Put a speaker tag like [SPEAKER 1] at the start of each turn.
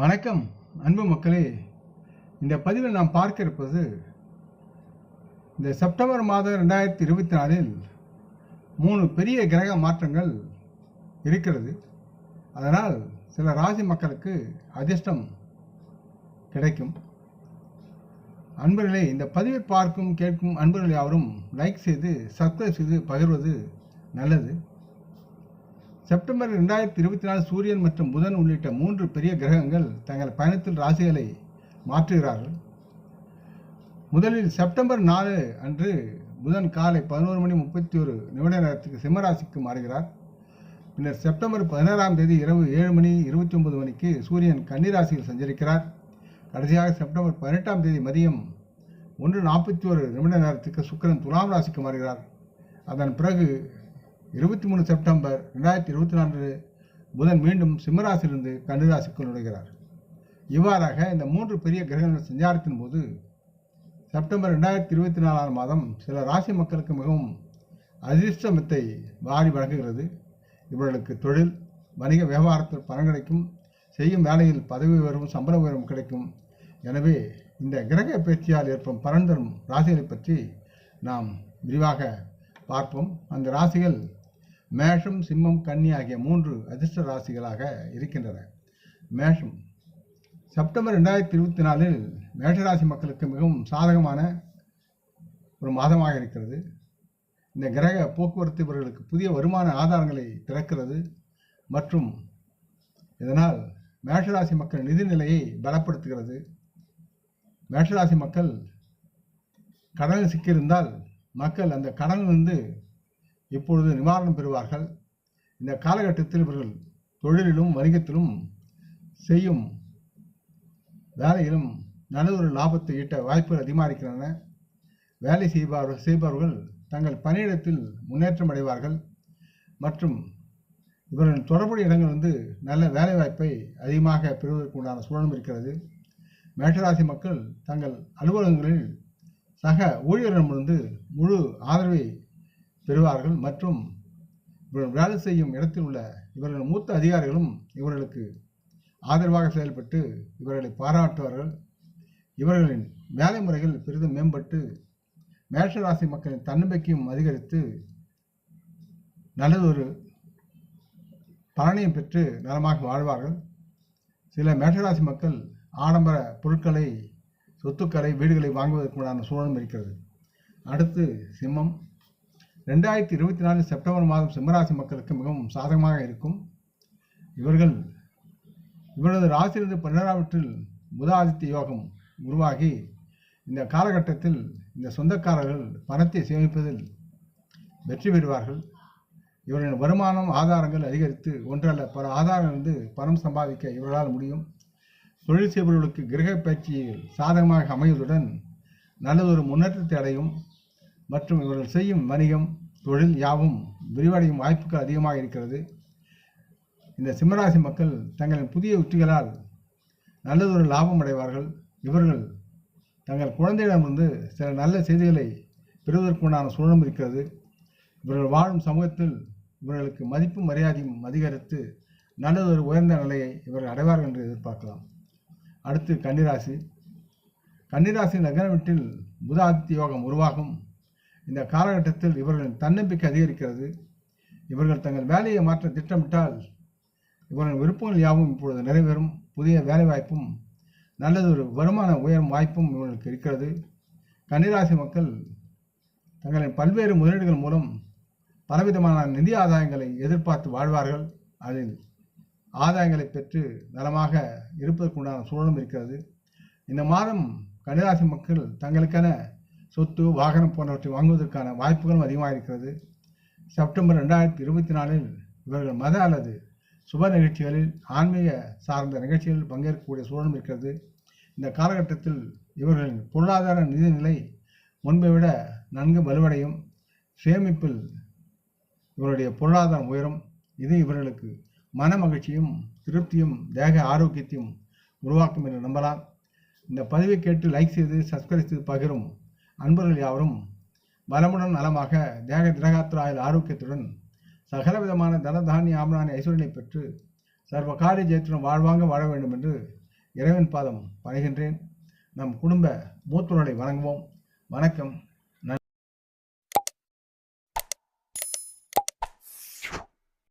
[SPEAKER 1] வணக்கம் அன்பு மக்களே. இந்த பதிவில் நாம் பார்க்க இருப்பது இந்த செப்டம்பர் மாதம் ரெண்டாயிரத்தி இருபத்தி நாலில் மூணு பெரிய கிரக மாற்றங்கள் இருக்கிறது. அதனால் சில ராசி மக்களுக்கு அதிர்ஷ்டம் கிடைக்கும். அன்பர்களே இந்த பதிவை பார்க்கும் கேட்கும் அன்பர்கள் யாவரும் லைக் செய்து சப்ஸ்கிரைப் செய்து பகிர்வது நல்லது. செப்டம்பர் ரெண்டாயிரத்தி இருபத்தி நாலு சூரியன் மற்றும் புதன் உள்ளிட்ட மூன்று பெரிய கிரகங்கள் தங்கள் பயணத்தில் ராசிகளை மாற்றுகிறார்கள். முதலில் செப்டம்பர் நாலு அன்று புதன் காலை பதினோரு மணி முப்பத்தி ஒரு நிமிட நேரத்துக்கு சிம்மராசிக்கு மாறுகிறார். பின்னர் செப்டம்பர் பதினாறாம் தேதி இரவு ஏழு மணி இருபத்தி ஒன்பது மணிக்கு சூரியன் கன்னிராசியில் சஞ்சரிக்கிறார். கடைசியாக செப்டம்பர் பதினெட்டாம் தேதி மதியம் ஒன்று நாற்பத்தி ஒரு நிமிட நேரத்துக்கு சுக்கரன் துலாம் ராசிக்கு மாறுகிறார். அதன் பிறகு இருபத்தி மூணு செப்டம்பர் ரெண்டாயிரத்தி இருபத்தி நான்கு புதன் மீண்டும் சிம்மராசிலிருந்து கன்னிராசிக்குள் நுழைகிறார். இவ்வாறாக இந்த மூன்று பெரிய கிரகங்கள் சஞ்சாரத்தின் போது செப்டம்பர் ரெண்டாயிரத்தி இருபத்தி நாலாம் மாதம் சில ராசி மக்களுக்கு மிகவும் அதிர்ஷ்டமத்தை வாரி வழங்குகிறது. இவர்களுக்கு தொழில் வணிக வியாபாரத்தில் பணம் கிடைக்கும் செய்யும் வேலையில் பதவி உயர்வும் சம்பள உயர்வும் கிடைக்கும். எனவே இந்த கிரக பயிற்சியால் ஏற்படும் பலன் தரும் ராசிகளை பற்றி நாம் விரிவாக பார்ப்போம். அந்த ராசிகள் மேஷம் சிம்மம் கன்னி ஆகிய மூன்று அதிர்ஷ்ட ராசிகளாக இருக்கின்றன. மேஷம். செப்டம்பர் ரெண்டாயிரத்தி இருபத்தி நாலில் மேஷராசி மக்களுக்கு மிகவும் சாதகமான ஒரு மாதமாக இருக்கிறது. இந்த கிரக போக்குவரத்து இவர்களுக்கு புதிய வருமான ஆதாரங்களை திறக்கிறது. மற்றும் இதனால் மேஷராசி மக்கள் நிதிநிலையை பலப்படுத்துகிறது. மேஷராசி மக்கள் கடனில் சிக்கியிருந்தால் மக்கள் அந்த கடனிலிருந்து இப்பொழுது நிவாரணம் பெறுவார்கள். இந்த காலகட்டத்தில் இவர்கள் தொழிலிலும் வணிகத்திலும் செய்யும் வேலையிலும் நல்ல ஒரு லாபத்தை ஈட்ட வாய்ப்புகள் அதிகமாக இருக்கின்றன வேலை செய்பவர் செய்பவர்கள் தங்கள் பணியிடத்தில் முன்னேற்றம் அடைவார்கள். மற்றும் இவர்கள் தொடர்புடைய இடங்கள் வந்து நல்ல வேலை வாய்ப்பை அதிகமாக பெறுவதற்கு உண்டான சூழலும் இருக்கிறது. மேட்டராசி மக்கள் தங்கள் அலுவலகங்களில் சக ஊழியர்களிடமிருந்து முழு ஆதரவை பெறுவார்கள். மற்றும் இவர்கள் வேலை செய்யும் இடத்தில் உள்ள இவர்கள் மூத்த அதிகாரிகளும் இவர்களுக்கு ஆதரவாக செயல்பட்டு இவர்களை பாராட்டுவார்கள். இவர்களின் வேலை முறைகள் பெரிதும் மேம்பட்டு மேஷராசி மக்களின் தன்னம்பிக்கையும் அதிகரித்து நல்லதொரு பலனையும் பெற்று நலமாக வாழ்வார்கள். சில மேஷராசி மக்கள் ஆடம்பர பொருட்களை சொத்துக்களை வீடுகளை வாங்குவதற்குண்டான சூழலும் இருக்கிறது. அடுத்து சிம்மம். ரெண்டாயிரத்தி இருபத்தி நாலு செப்டம்பர் மாதம் சிம்மராசி மக்களுக்கு மிகவும் சாதகமாக இருக்கும். இவர்கள் இவரது ராசியிலிருந்து பன்னிரெண்டாவற்றில் புதாதித்ய யோகம் உருவாகி இந்த காலகட்டத்தில் இந்த சொந்தக்காரர்கள் பணத்தை சேமிப்பதில் வெற்றி பெறுவார்கள். இவர்களின் வருமானம் ஆதாரங்கள் அதிகரித்து ஒன்றல்ல பல ஆதாரங்களிலிருந்து பணம் சம்பாதிக்க இவர்களால் முடியும். தொழில் செய்பவர்களுக்கு கிரக பயிற்சியில் சாதகமாக அமைவதுடன் நல்லதொரு முன்னேற்றத்தை அடையும். மற்றும் இவர்கள் செய்யும் வணிகம் தொழில் யாவும் விரிவடையும் வாய்ப்புகள் அதிகமாக இருக்கிறது. இந்த சிம்மராசி மக்கள் தங்களின் புதிய உத்திகளால் நல்லதொரு லாபம் அடைவார்கள். இவர்கள் தங்கள் குழந்தையிடமிருந்து சில நல்ல செய்திகளை பெறுவதற்குண்டான சூழலும் இருக்கிறது. இவர்கள் வாழும் சமூகத்தில் இவர்களுக்கு மதிப்பும் மரியாதையும் அதிகரித்து நல்லதொரு உயர்ந்த நிலையை இவர்கள் அடைவார்கள் என்று எதிர்பார்க்கலாம். அடுத்து கன்னிராசி. கன்னிராசி நகர வீட்டில் புதாதித்ய யோகம் உருவாகும். இந்த காலகட்டத்தில் இவர்களின் தன்னம்பிக்கை அதிகரிக்கிறது. இவர்கள் தங்கள் வேலையை மாற்ற திட்டமிட்டால் இவர்களின் விருப்பங்கள் யாவும் இப்பொழுது நிறைவேறும். புதிய வேலைவாய்ப்பும் நல்லதொரு வருமான உயரும் வாய்ப்பும் இவர்களுக்கு இருக்கிறது. கன்னிராசி மக்கள் தங்களின் பல்வேறு முதலீடுகள் மூலம் பலவிதமான நிதி ஆதாயங்களை எதிர்பார்த்து வாழ்வார்கள். அதில் ஆதாயங்களை பெற்று நலமாக இருப்பதற்குண்டான சூழலும் இருக்கிறது. இந்த மாதம் கன்னிராசி மக்கள் தங்களுக்கான சொத்து வாகனம் போன்றவற்றை வாங்குவதற்கான வாய்ப்புகளும் அதிகமாக இருக்கிறது செப்டம்பர் ரெண்டாயிரத்தி இருபத்தி நாலில் இவர்கள் மத அல்லது சுப நிகழ்ச்சிகளில் ஆன்மீக சார்ந்த நிகழ்ச்சிகளில் பங்கேற்கக்கூடிய சூழலும் இருக்கிறது. இந்த காலகட்டத்தில் இவர்களின் பொருளாதார நிதிநிலை முன்பை விட நன்கு வலுவடையும். சேமிப்பில் இவருடைய பொருளாதாரம் உயரும். இது இவர்களுக்கு மன மகிழ்ச்சியும் திருப்தியும் தேக ஆரோக்கியத்தையும் உருவாக்கும் என்று நம்பலாம். இந்த பதிவை கேட்டு லைக் செய்து சப்ஸ்கிரைப் செய்து பகிரும். அன்பர்கள் யாவரும் பலமுடன் நலமாக தேக திரகாத்திராயில் ஆரோக்கியத்துடன் சகல விதமான தனதானிய ஆமராணி ஐஸ்வர்யனை பெற்று சர்வ காரிய ஜெயத்துடன் வாழ்வாங்க வாழ வேண்டும் என்று இறைவன் பாதம் பணிகின்றேன். நம் குடும்ப மூத்தோர்களை வணங்குவோம். வணக்கம்.